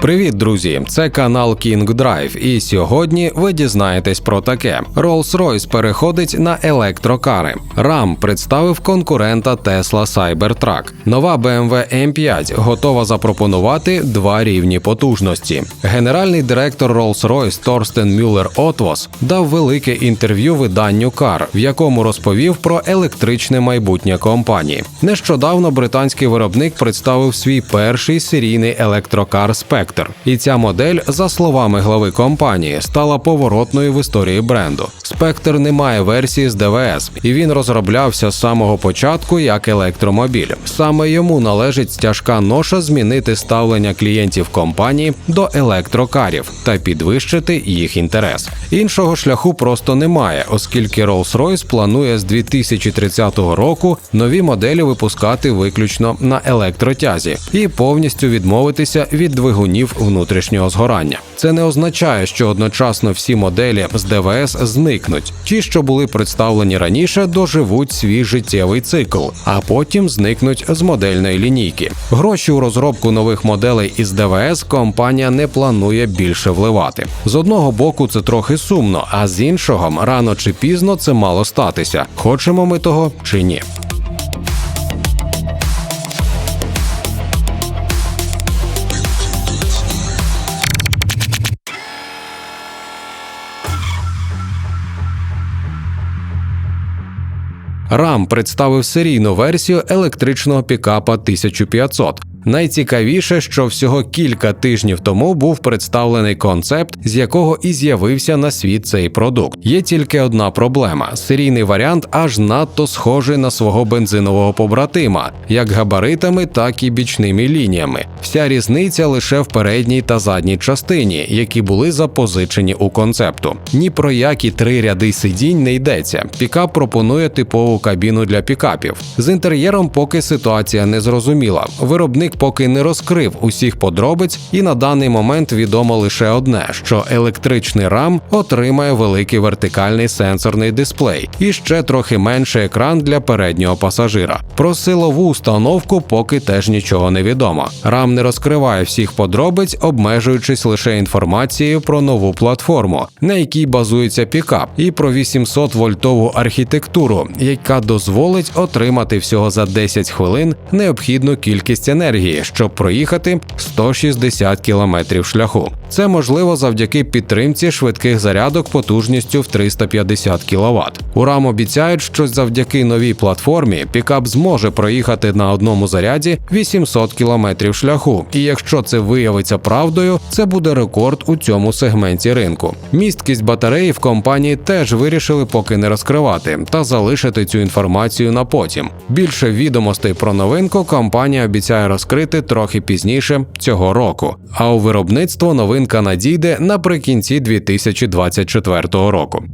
Привіт, друзі! Це канал King Drive, і сьогодні ви дізнаєтесь про таке: Rolls-Royce переходить на електрокари. RAM представив конкурента Tesla Cybertruck. Нова BMW M5 готова запропонувати два рівні потужності. Генеральний директор Rolls-Royce Торстен Мюллер Отвос дав велике інтерв'ю виданню Car, в якому розповів про електричне майбутнє компанії. Нещодавно британський виробник представив свій перший серійний електрокар Spectre. І ця модель, за словами глави компанії, стала поворотною в історії бренду. Spectre не має версії з ДВС, і він розроблявся з самого початку як електромобіль. Саме йому належить тяжка ноша змінити ставлення клієнтів компанії до електрокарів та підвищити їх інтерес. Іншого шляху просто немає, оскільки Rolls-Royce планує з 2030 року нові моделі випускати виключно на електротязі і повністю відмовитися від двигунів внутрішнього згорання. Це не означає, що одночасно всі моделі з ДВС зникнуть. Ті, що були представлені раніше, доживуть свій життєвий цикл, а потім зникнуть з модельної лінійки. Гроші у розробку нових моделей із ДВС компанія не планує більше вливати. З одного боку, це трохи сумно, а з іншого рано чи пізно це мало статися. Хочемо ми того чи ні. RAM представив серійну версію електричного пікапа 1500. Найцікавіше, що всього кілька тижнів тому був представлений концепт, з якого і з'явився на світ цей продукт. Є тільки одна проблема: серійний варіант аж надто схожий на свого бензинового побратима, як габаритами, так і бічними лініями. Вся різниця лише в передній та задній частині, які були запозичені у концепту. Ні про які три ряди сидінь не йдеться. Пікап пропонує типову кабіну для пікапів. З інтер'єром поки ситуація не зрозуміла. Виробник поки не розкрив усіх подробиць, і на даний момент відомо лише одне: що електричний рам отримає великий вертикальний сенсорний дисплей і ще трохи менший екран для переднього пасажира. Про силову установку поки теж нічого не відомо. Рам не розкриває всіх подробиць, обмежуючись лише інформацією про нову платформу, на якій базується пікап, і про 800 вольтову архітектуру, яка дозволить отримати всього за 10 хвилин необхідну кількість енергії, щоб проїхати 160 кілометрів шляху. Це можливо завдяки підтримці швидких зарядок потужністю в 350 кВт. У РАМ обіцяють, що завдяки новій платформі пікап зможе проїхати на одному заряді 800 км шляху. І якщо це виявиться правдою, це буде рекорд у цьому сегменті ринку. Місткість батареї в компанії теж вирішили поки не розкривати та залишити цю інформацію на потім. Більше відомостей про новинку компанія обіцяє розкрити трохи пізніше цього року. А у виробництво новинка надійде наприкінці 2024 року.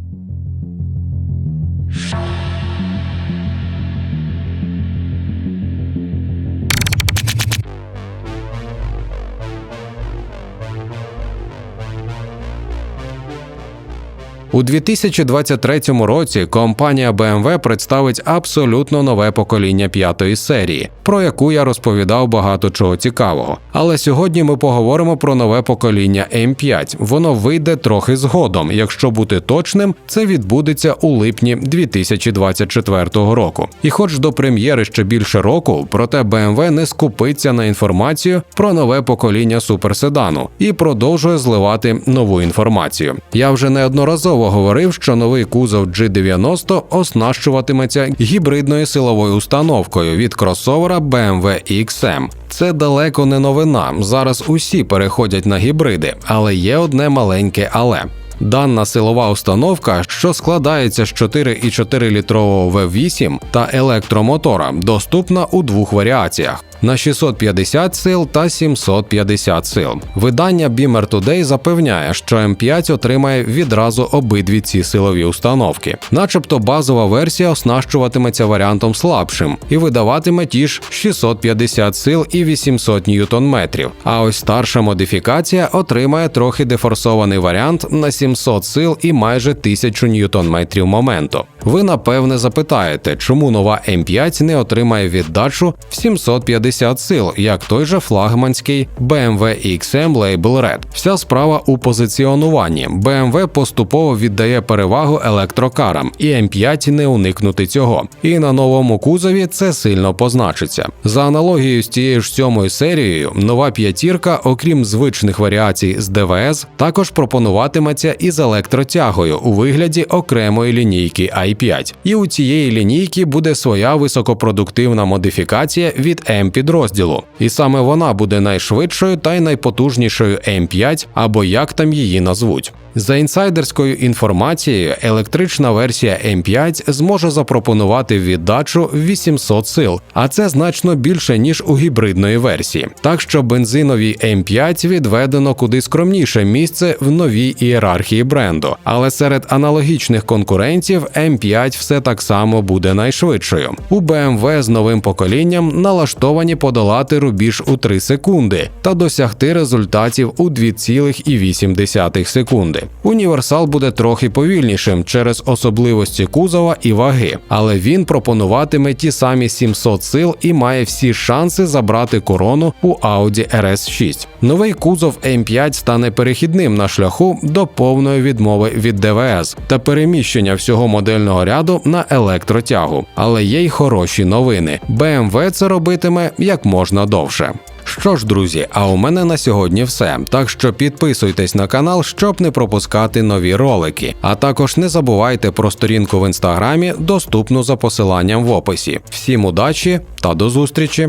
У 2023 році компанія BMW представить абсолютно нове покоління п'ятої серії, про яку я розповідав багато чого цікавого. Але сьогодні ми поговоримо про нове покоління M5. Воно вийде трохи згодом. Якщо бути точним, це відбудеться у липні 2024 року. І хоч до прем'єри ще більше року, проте BMW не скупиться на інформацію про нове покоління суперседану і продовжує зливати нову інформацію. Я вже неодноразово говорив, що новий кузов G90 оснащуватиметься гібридною силовою установкою від кросовера BMW XM. Це далеко не новина. Зараз усі переходять на гібриди, але є одне маленьке але. Дана силова установка, що складається з 4,4 літрового V8 та електромотора, доступна у двох варіаціях на 650 сил та 750 сил. Видання Beamer Today запевняє, що М5 отримає відразу обидві ці силові установки, начебто базова версія оснащуватиметься варіантом слабшим і видаватиме ті ж 650 сил і 800 ньютон-метрів. А ось старша модифікація отримає трохи дефорсований варіант на 700 сил і майже 1000 ньютон-метрів моменту. Ви напевне запитаєте, чому нова М5 не отримає віддачу в 750 80 сил, як той же флагманський BMW XM Label Red. Вся справа у позиціонуванні. BMW поступово віддає перевагу електрокарам, і М5 не уникнути цього. І на новому кузові це сильно позначиться. За аналогією з тією ж сьомою серією, нова п'ятірка, окрім звичних варіацій з ДВС, також пропонуватиметься із електротягою у вигляді окремої лінійки i5. І у цієї лінійки буде своя високопродуктивна модифікація від М підрозділу. І саме вона буде найшвидшою та й найпотужнішою М5 або як там її назвуть. За інсайдерською інформацією, електрична версія М5 зможе запропонувати віддачу 800 сил, а це значно більше ніж у гібридної версії. Так що бензиновій М5 відведено куди скромніше місце в новій ієрархії бренду. Але серед аналогічних конкурентів М5 все так само буде найшвидшою. У BMW з новим поколінням налаштовані подолати рубіж у 3 секунди та досягти результатів у 2,8 секунди. Універсал буде трохи повільнішим через особливості кузова і ваги, але він пропонуватиме ті самі 700 сил і має всі шанси забрати корону у Audi RS6. Новий кузов M5 стане перехідним на шляху до повної відмови від ДВС та переміщення всього модельного ряду на електротягу. Але є й хороші новини. BMW це робитиме як можна довше. Що ж, друзі, а у мене на сьогодні все. Так що підписуйтесь на канал, щоб не пропускати нові ролики. А також не забувайте про сторінку в інстаграмі, доступну за посиланням в описі. Всім удачі та до зустрічі!